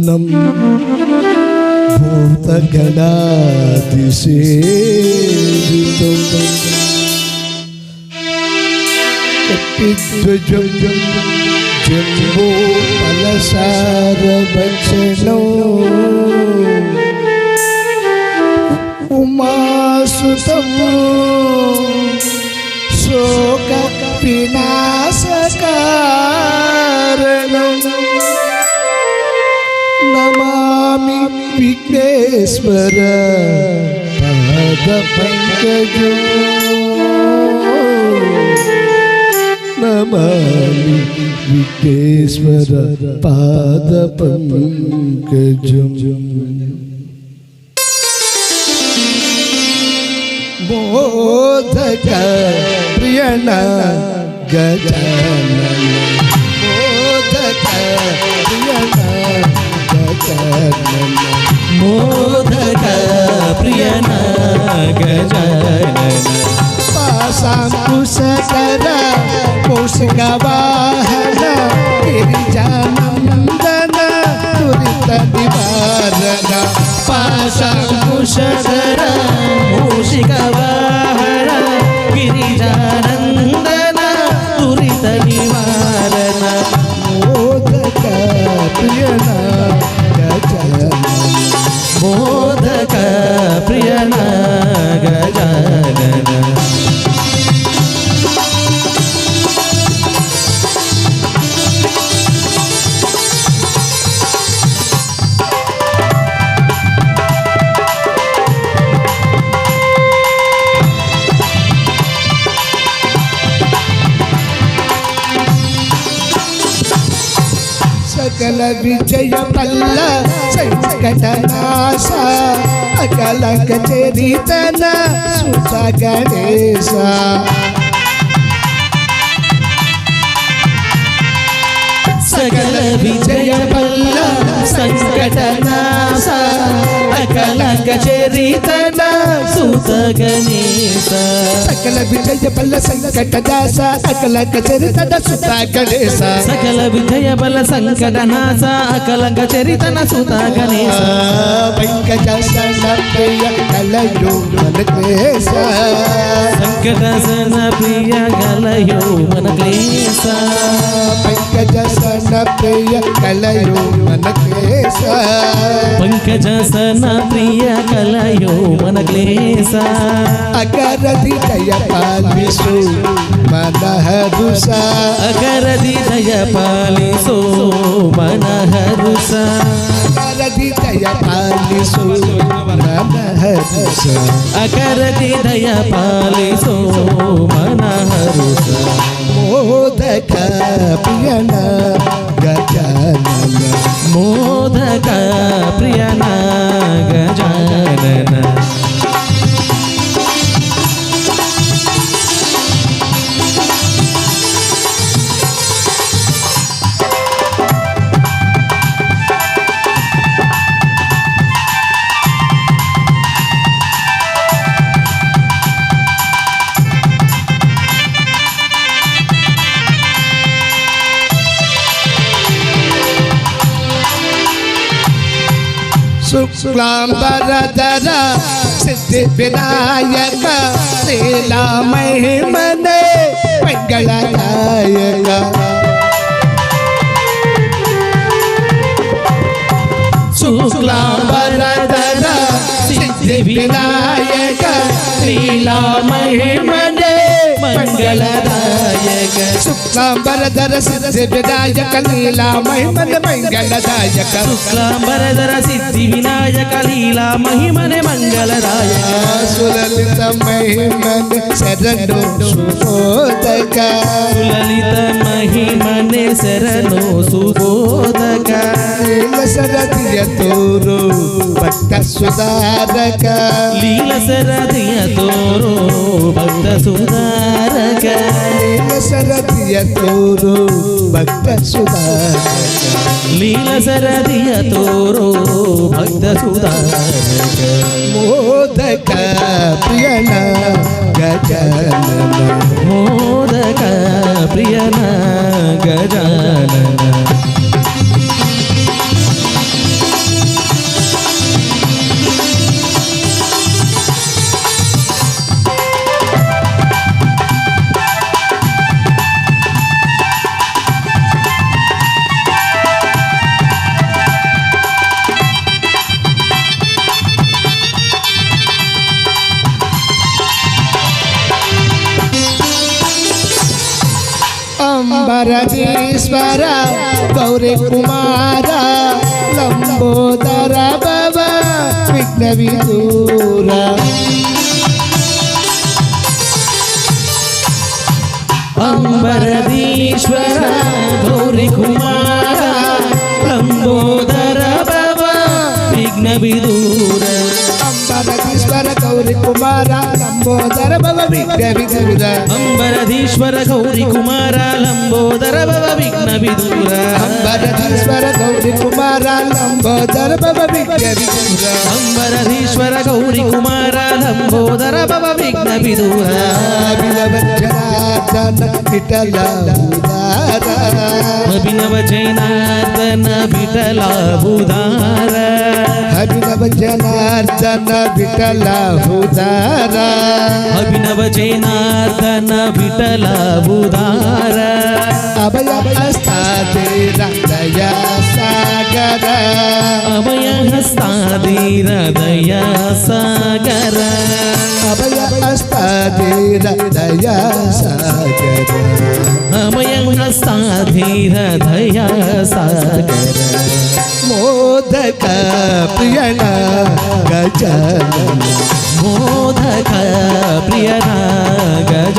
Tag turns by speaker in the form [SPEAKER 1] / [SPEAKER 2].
[SPEAKER 1] జ్ఞానం భూతగణాతిసేవితం కపిధ్వజం జంబో ఫలసారభక్షణం ఉమాసుతం శోక పినా നമാമി
[SPEAKER 2] വിഘ്നേശ്വര പങ്കജോ നമാമി
[SPEAKER 1] വിഘ്നേശ്വര പാദ പങ്കജം ബോധക പ്രിയണ ഗജാന
[SPEAKER 2] ബോധക പ്രിയണ मोदक प्रियन गजन पाशाकुशकर
[SPEAKER 1] कोशगवाहन गिरिजानंदन दुरित
[SPEAKER 2] दिवारन पाशाकुशकर कोशिका
[SPEAKER 1] సకల విజయ పల్ల సంకట అకలక చరితన సుత గణేశ.
[SPEAKER 2] సకల విజయ పల్ల సంకట నాశ అకలంక చరితన సుత గణేశ.
[SPEAKER 1] సకల విజయ పల్ల సంకట దాస అకలక చరితన సుత గణేశ.
[SPEAKER 2] సకల విజయ బల సంకట నాశ అకలంక చరితన సుత గణేశ.
[SPEAKER 1] వెంకటాసన ప్రియ కలయో మనకేశ
[SPEAKER 2] సంకటసన ప్రియ గలయో మన క్లేశ.
[SPEAKER 1] వెంకటాసన ప్రియ కలయో మనకేశ
[SPEAKER 2] పంకజసన ప్రియ కలయో మన క్లేశ
[SPEAKER 1] అకరది దయ పాలిసు మనహరుస
[SPEAKER 2] అకరది దయ పాలిసో మన హరుస
[SPEAKER 1] అకరది దయ పాలిసు
[SPEAKER 2] అకరది దయ పాలిసో మన
[SPEAKER 1] మోదక ಪ್ರಿಯನ ಗಜಾನನ
[SPEAKER 2] ಮೋದಕ ಪ್ರಿಯನ ಗಜಾನನ
[SPEAKER 1] శుక్లాంబరధర సిద్ధి వినాయక లీలా మహిమనే మంగళదాయక
[SPEAKER 2] శుక్లాంబరధర సిద్ధి వినాయక లీలా
[SPEAKER 1] శుక్లాంబరధర సిద్ధి వినాయక లీలా మహిమనే మంగళదాయక
[SPEAKER 2] శుక్లాంబరధర సిద్ధి వినాయక లీలా మహిమనే మంగళదాయక
[SPEAKER 1] సులలిత మహిమనే శరణు సుబోధక
[SPEAKER 2] లలిత మహిమనే శరణు సుబోధక
[SPEAKER 1] సరదియ తోరు భక్త సుధారక.
[SPEAKER 2] లీల సరదియ తోరో భక్త సుధారక.
[SPEAKER 1] లీల తోరు భక్త
[SPEAKER 2] లీల సరదియ తోరో భక్త సుధారక
[SPEAKER 1] మోదక ప్రియన గజానన
[SPEAKER 2] మోదక ప్రియన గజానన
[SPEAKER 1] అంబరదీశ్వర గౌరీ కుమార లంబోదర భవ విఘ్న విదూర
[SPEAKER 2] అంబరదీశ్వర గౌరి కుమార లంబోదర భవ విఘ్న విదూర
[SPEAKER 1] అంబరదీశ్వర గౌరీ కుమార లంబోదర భవ విఘ్న విదూర
[SPEAKER 2] అంబరదీశ్వర గౌరి కుమార లంబోదర భవ విఘ్న విదూర
[SPEAKER 1] అంబరదీశ్వర గౌరీ కుమార లంబోదర భవ విఘ్న విదూర
[SPEAKER 2] అంబరదీశ్వర గౌరి కుమార లంబోదర భవ విఘ్న
[SPEAKER 1] విఠల ఉదార
[SPEAKER 2] అభినవ జైనార్దన విఠల బుధార
[SPEAKER 1] అభినవ జనార్దన విఠల ఉదార
[SPEAKER 2] అభినవ జైనార్దన విఠల బుధార
[SPEAKER 1] అభయ హస్తాదేర దయా సాగర
[SPEAKER 2] అభయ హస్తాధీర దయా సాగర
[SPEAKER 1] అభయ హస్తాదేర దయా సాగర
[SPEAKER 2] అభయ హస్తాధీర దయా సాగర ಪ್ರಿಯನ ಗಜ ಮೋದಕ
[SPEAKER 1] ಪ್ರಿಯನ ಗಜ